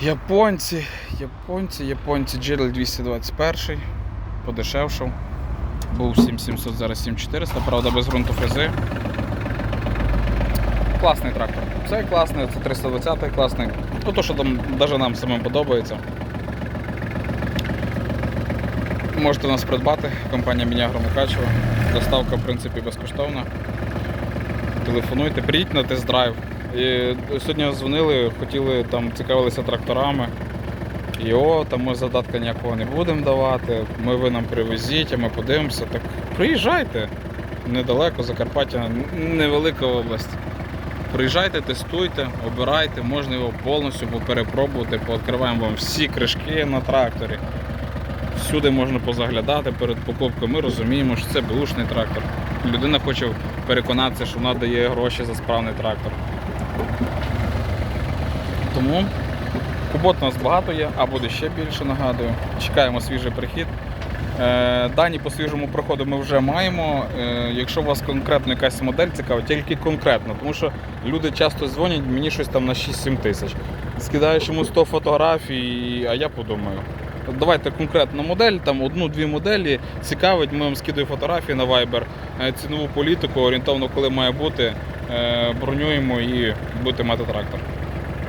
Японці, японці, японці GL 221 подешевшав. Був 7700, зараз 7400, правда без ґрунту фрези. Класний трактор. Це класний, це 320 класний. Ну то, що там навіть нам самим подобається. Можете нас придбати, компанія Мінягро Мукачева. Доставка, в принципі, безкоштовна. Телефонуйте, приїдьте на тест-драйв. І сьогодні дзвонили, хотіли там цікавилися тракторами. І о, там ми задатка ніякого не будемо давати. Ми ви нам привезіть, а ми подивимося. Так приїжджайте. Недалеко, Закарпаття, невелика область. Приїжджайте, тестуйте, обирайте, можна його повністю перепробувати, пооткриваємо вам всі кришки на тракторі. Всюди можна позаглядати перед покупкою. Ми розуміємо, що це бушний трактор. Людина хоче переконатися, що вона дає гроші за справний трактор. Тому кубот у нас багато є, а буде ще більше, нагадую. Чекаємо свіжий прихід. Е, Дані по свіжому проходу ми вже маємо. Е, Якщо у вас конкретно якась модель цікава, тільки конкретно, тому що люди часто дзвонять мені щось там на 6-7 тисяч. Скидаєш йому 100 фотографій, а я подумаю. Давайте конкретну модель, там одну-дві моделі цікавить, ми вам скидаю фотографії на Viber, е, цінову політику, орієнтовно, коли має бути, бронюємо і будете мати трактор.